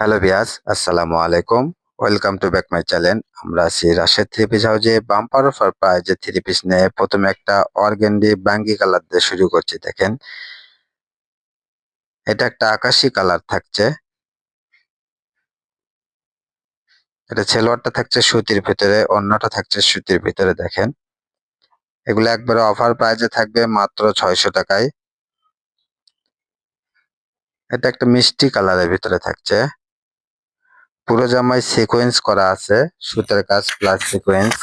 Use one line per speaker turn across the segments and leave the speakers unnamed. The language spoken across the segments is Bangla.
হ্যালো বিয়াস আসসালামু আলাইকুম। Welcome to back my channel আমরা আছি রাশেদ থ্রি পিস হাউজে বাম্পার অফার প্রাইজে থ্রি পিস নিয়ে প্রথমে একটা অর্গেন্ডি বাঙ্গি কালার দিয়ে শুরু করছি, দেখেন। এটা একটা আকাশি কালার থাকছে। এটা ছেলোয়ারটা থাকছে সুতির ভিতরে, অন্যটা থাকছে সুতির ভিতরে, দেখেন। এগুলো একবারে অফার প্রাইজে থাকবে মাত্র ছয়শো টাকায়। এটা একটা মিষ্টি কালারের ভিতরে থাকছে। পুরো জামায় সিকোয়েন্স করা আছে। সুতের কাজ প্লাস সিকোয়েন্স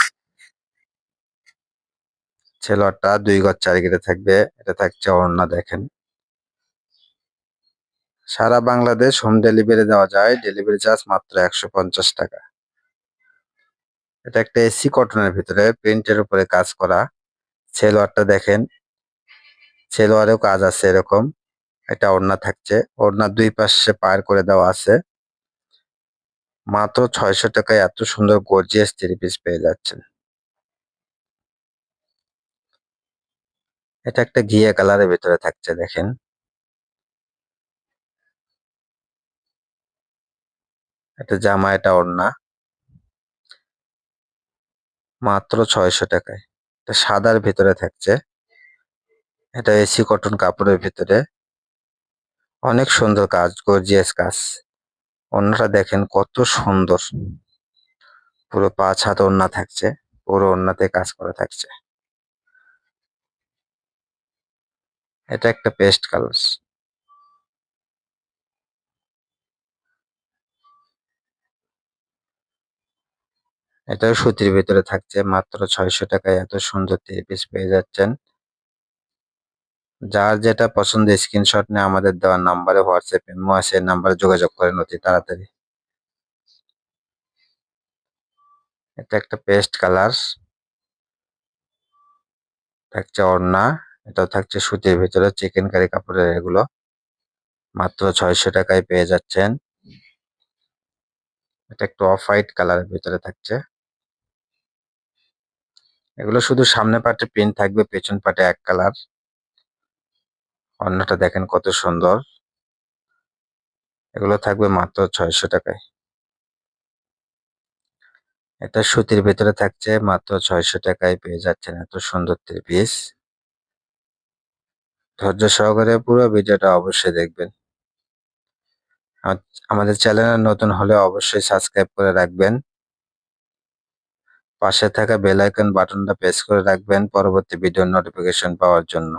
ছেলোয়ারটা দুই গজ চারিগিরে থাকবে, এটা থাকছে ওড়না দেখেন। সারা বাংলাদেশ হোম ডেলিভারি দেওয়া যায় ডেলিভারি চার্জ মাত্র একশো পঞ্চাশ টাকা। এটা একটা এসি কটনের ভিতরে প্রিন্টের উপরে কাজ করা। ছেলোয়ারটা দেখেন, ছেলোয়ারেও কাজ আছে এরকম। এটা ওড়না থাকছে ওড়না দুই পাশে পার করে দেওয়া আছে। মাত্র ছয়শো টাকায় এত সুন্দর গর্জিয়াস থ্রি পিস পেয়ে যাচ্ছেন। এটা একটা ঘিয়া কালারের ভিতরে থাকছে, দেখেন। এটা জামা, এটা ওড়না। মাত্র ছয়শো টাকায়। এটা সাদার ভেতরে থাকছে। এটা এসি কটন কাপড়ের ভিতরে। অনেক সুন্দর কাজ গর্জিয়াস কাজ। অন্যটা দেখেন কত সুন্দর। পুরো পাঁচ হাত ওড়না থাকছে, পুরো ওড়নাতে কাজ করা থাকছে। এটা একটা পেস্ট কালার। এটাও সুতির ভিতরে থাকছে, মাত্র ছয়শো টাকায় এত সুন্দর থ্রি পিস পেয়ে যাচ্ছেন। যার যেটা পছন্দ স্ক্রিনশট নিয়ে আমাদের দেওয়ার নাম্বারে হোয়াটসঅ্যাপ ইমো আছে নাম্বারে যোগাযোগ করেন অতি তাড়াতাড়ি। এটা একটা পেস্ট কালার থাকছে ওড়না এটা থাকছে সুতির ভিতরে চিকেন কারি কাপড়ের এগুলো। মাত্র ছয়শো টাকায় পেয়ে যাচ্ছেন। এটা একটু অফ হোয়াইট কালারের ভিতরে থাকছে। এগুলো শুধু সামনে পাটে প্রিন্ট থাকবে, পেছন পাটে এক কালার অন্যটা দেখেন কত সুন্দর। এগুলো থাকবে মাত্র ছয়শো টাকায়। এটা সুতির ভেতরে থাকছে মাত্র ছয়শো টাকায় পেয়ে যাচ্ছেন এত সুন্দর থ্রি পিস। ধৈর্য সহকারে পুরো ভিডিওটা অবশ্যই দেখবেন। আমাদের চ্যানেলে নতুন হলে অবশ্যই সাবস্ক্রাইব করে রাখবেন। পাশে থাকা বেল আইকন বাটনটা প্রেস করে রাখবেন পরবর্তী ভিডিওর নোটিফিকেশন পাওয়ার জন্য।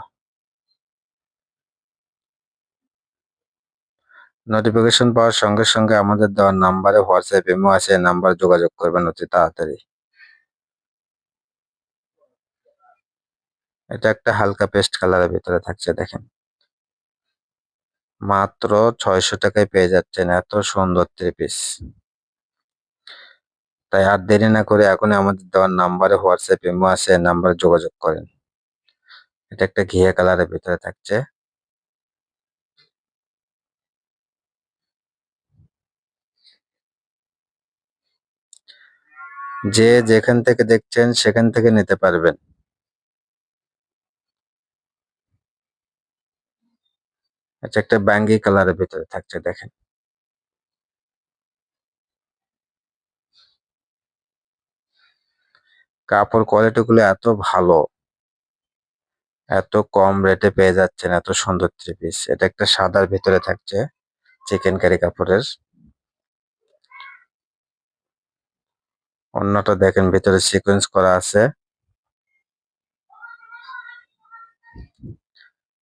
নোটিফিকেশন পাওয়ার সঙ্গে সঙ্গে আমাদের দেওয়ার নাম্বারে হোয়াটসঅ্যাপ ইমো আছে নাম্বার যোগাযোগ করবেন অতি তাড়াতাড়ি। এটা একটা হালকা পেস্ট কালারের ভিতরে থাকছে, দেখেন। মাত্র ছয়শো টাকায় পেয়ে যাচ্ছেন, এত সুন্দর থ্রি পিস তাই আর দেরি না করে এখনই আমাদের দেওয়ার নাম্বারে হোয়াটসঅ্যাপ ইমো আছে নাম্বারে যোগাযোগ করেন। এটা একটা ঘিয়া কালারের ভিতরে থাকছে। যে যেখান থেকে দেখছেন সেখান থেকে নিতে পারবেন। এটা একটা ব্যাঙ্গি কালারের ভিতরে থাকছে, দেখেন। কাপড় কোয়ালিটি গুলো এত ভালো, এত কম রেটে পেয়ে যাচ্ছেন, এত সুন্দর থ্রি পিস এটা একটা সাদার ভিতরে থাকছে চিকেন কারি কাপড়ের। অন্যটা দেখেন, ভেতরে সিকোয়েন্স করা আছে।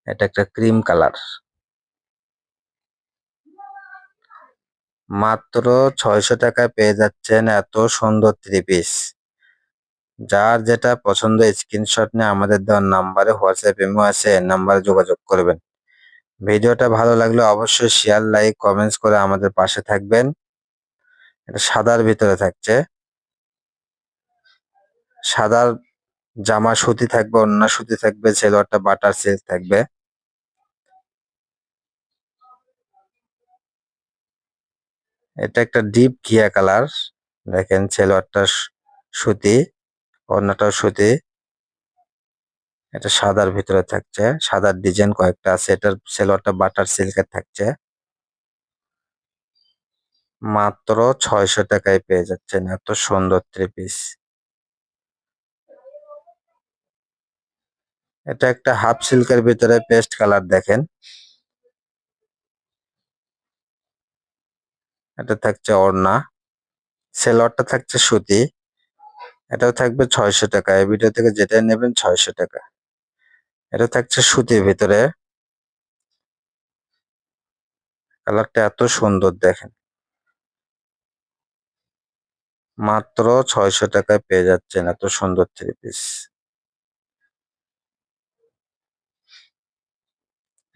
এটা একটা ক্রিম কালার মাত্র ছয়শো টাকায় পেয়ে যাচ্ছেন এত সুন্দর থ্রি পিস যার যেটা পছন্দ স্ক্রিনশট নিয়ে আমাদের দেওয়ার নাম্বারে হোয়াটসঅ্যাপ ইমো আছে নাম্বারে যোগাযোগ করবেন। ভিডিওটা ভালো লাগলে অবশ্যই শেয়ার লাইক কমেন্টস করে আমাদের পাশে থাকবেন। এটা সাদার ভিতরে থাকছে। সাদার জামা সুতি থাকবে অন্য সুতি থাকবে, সেলোয়ারটা বাটার সিল্ক থাকবে। এটা একটা ডিপ ঘিয়া কালার, দেখেন সেলোয়ারটা সুতি অন্যটাও সুতি। এটা সাদার ভিতরে থাকছে, সাদার ডিজাইন কয়েকটা আছে, এটার সেলোয়ারটা বাটার সিল্কের থাকছে। মাত্র ছয়শো টাকায় পেয়ে যাচ্ছেন, এত সুন্দর থ্রি পিস এটা একটা হাফ সিল্কের ভিতরে পেস্ট কালার দেখেন। এটা থাকছে ওড়না। সেলোয়ারটা থাকছে সুতি। এটাও থাকবে ছয়শো টাকা। এই ভিডিও থেকে যেটাই নেবেন ছয়শো টাকা। এটা থাকছে সুতির ভিতরে। কালারটা এত সুন্দর দেখেন। মাত্র ছয়শো টাকায় পেয়ে যাচ্ছেন এত সুন্দর থ্রি পিস।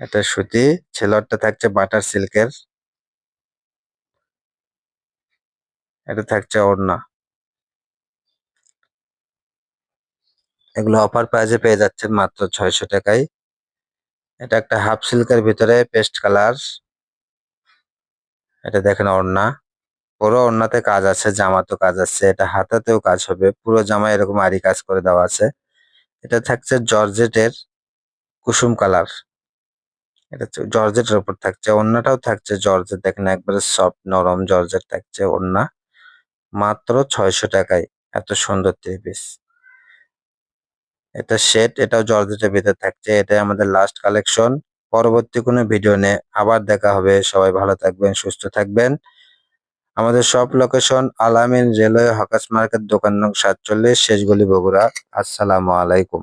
এটা সুতি, ছেলরটা থাকছে বাটার সিল্কের। এটা থাকছে ওড়না। এগুলো অফার প্রাইজে পেয়ে যাচ্ছেন মাত্র ছয়শো টাকায়। এটা একটা হাফ সিল্কের ভিতরে পেস্ট কালার এটা দেখেন ওড়না। পুরো ওড়নাতে কাজ আছে, জামাতেও কাজ আছে। এটা হাতাতেও কাজ হবে। পুরো জামা এরকম আরি কাজ করে দেওয়া আছে। এটা থাকছে জর্জেটের কুসুম কালার এটা জর্জেটের উপর থাকছে, ওড়নাটাও থাকছে জর্জেট। দেখেন একবারে সফট নরম জর্জেট থাকছে ওড়না। মাত্র ছয়শো টাকায়, এত সুন্দর থ্রি পিস এটা সেট এটাও জর্জেটের ভিতরে থাকছে, এটাই আমাদের লাস্ট কালেকশন পরবর্তী কোনো ভিডিও নিয়ে আবার দেখা হবে। সবাই ভালো থাকবেন, সুস্থ থাকবেন। আমাদের সব লোকেশন আলামিন রেলওয়ে হকাস মার্কেট, দোকান নং সাতচল্লিশ, শেষগলি বগুড়া। আসসালামু আলাইকুম।